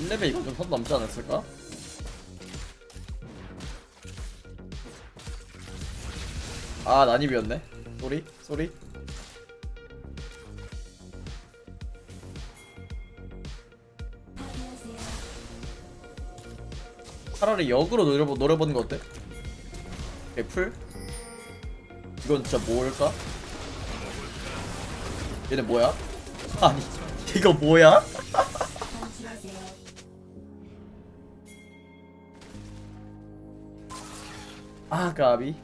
1레벨 이건 좀선 넘지 않았을까? 아 난입이었네 쏘리 쏘리 차라리 역으로 노려보, 노려보는 거 어때? 애플? 이건 진짜 뭘까? 얘네 뭐야? 아니 이거 뭐야? 아 까비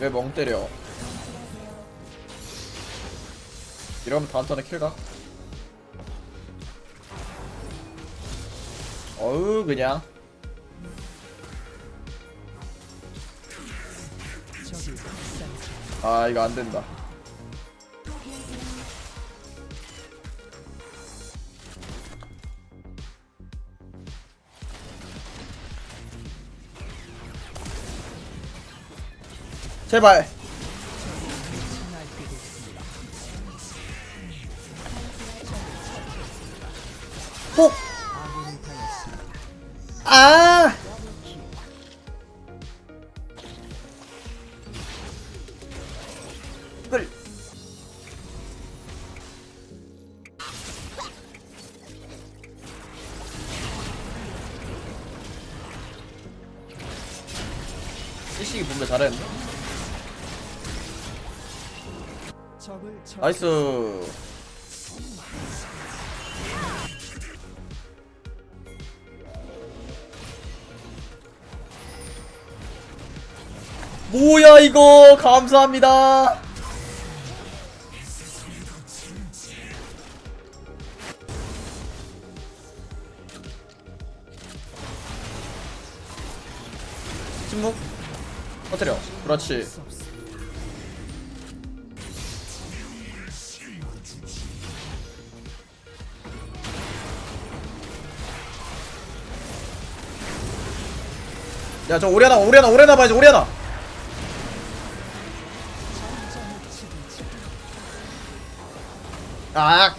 왜 멍 때려 이러면 다음 턴에 킬가? 어우 그냥 아 이거 안된다 제발 폭! 아! 일식이 분배 잘했네. 나이스. 뭐야 이거 감사합니다. 침묵 터뜨려 그렇지. 야 저 오레나 오레나 오레나 봐야지 오레나 아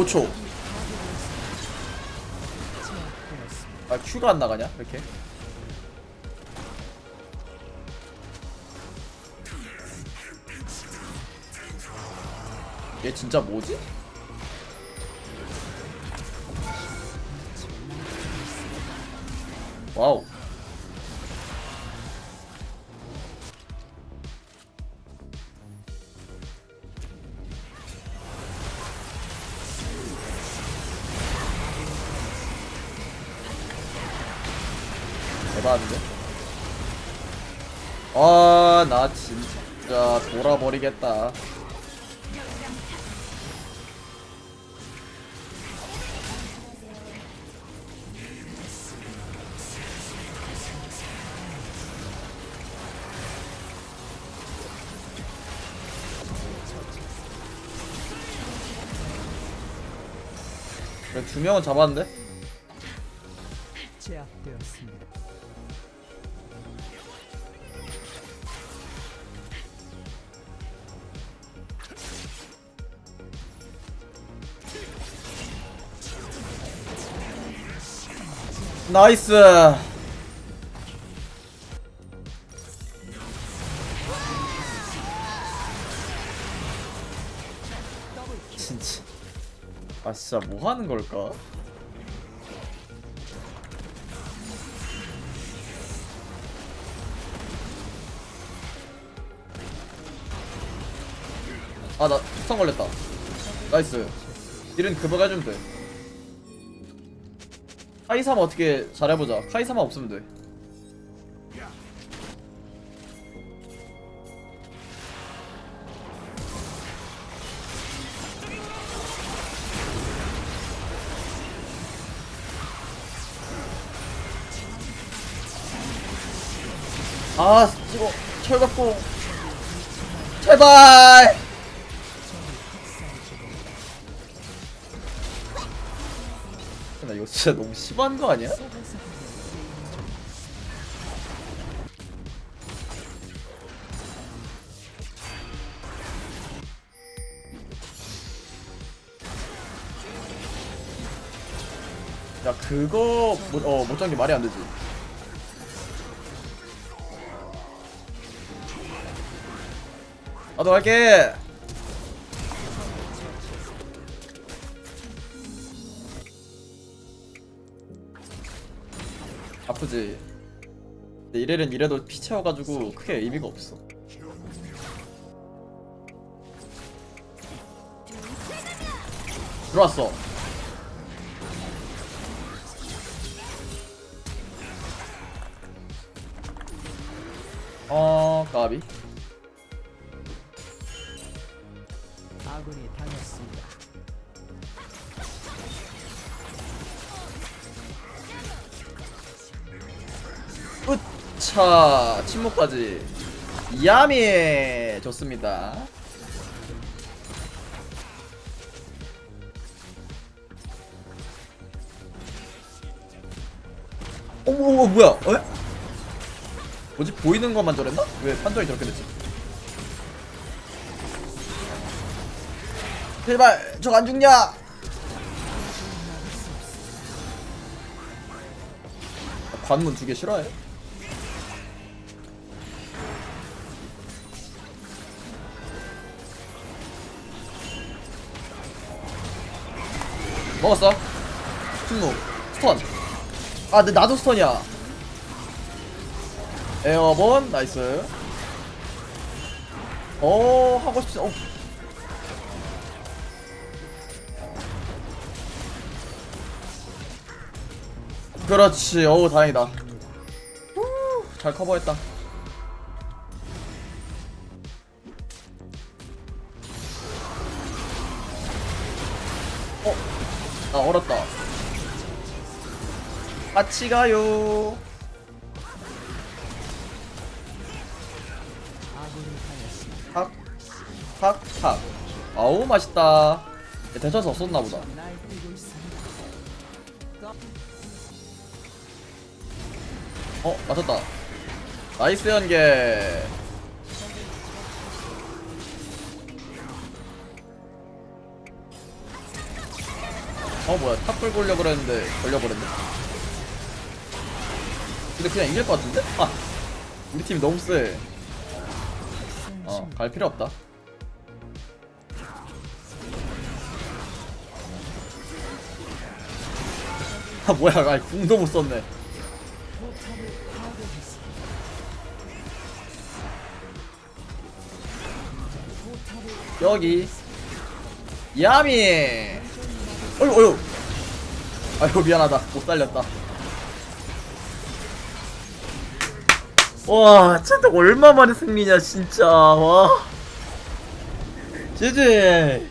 오초. 아 큐가 안 나가냐? 이렇게? 얘 진짜 뭐지? 와우 대박인데? 아, 나 진짜 돌아버리겠다. 두 명은 잡았는데? 제압되었습니다. 나이스. 진짜. 아 진짜 뭐 하는 걸까? 아나 특성 걸렸다. 나이스. 딜은 그거 해주면 돼. 카이사마 어떻게 잘해보자. 카이사마 없으면 돼. 아, 이거 철갑고 제발 나 이거 진짜 너무 심한 거 아니야? 야 그거 못, 어, 못 잡는 게 말이 안 되지 나도 갈게 아프지. 근데 이래는 이래도 피 채워가지고 크게 의미가 없어. 들어왔어. 어 까비. 아군이 당했습니다. 으차 침묵까지 야미 좋습니다 어머 어머 뭐야 어? 뭐지 보이는 것만 저랬나? 왜 판정이 저렇게 됐지? 제발 저안 죽냐? 관문 두 개 싫어해? 먹었어? 충무 스턴. 아 근데 나도 스턴이야. 에어본 나이스. 어 하고 싶지 어. 그렇지 어우 다행이다. 후, 잘 커버했다. 어? 나 얼었다 같이 가요. 탁, 탁, 탁. 아우 맛있다. 대처서 없었나 보다. 어 맞췄다. 나이스 연계. 어 뭐야 탑 끌고 오려고 그랬는데 걸려 버렸네. 근데 그냥 이길 것 같은데? 아 우리 팀이 너무 세. 어갈 필요 없다. 아 뭐야 아 궁도 못 썼네. 여기 야미 어휴 어휴. 아유 미안하다. 못 살렸다. 와 진짜 얼마만에 승리냐 진짜. 와. 제제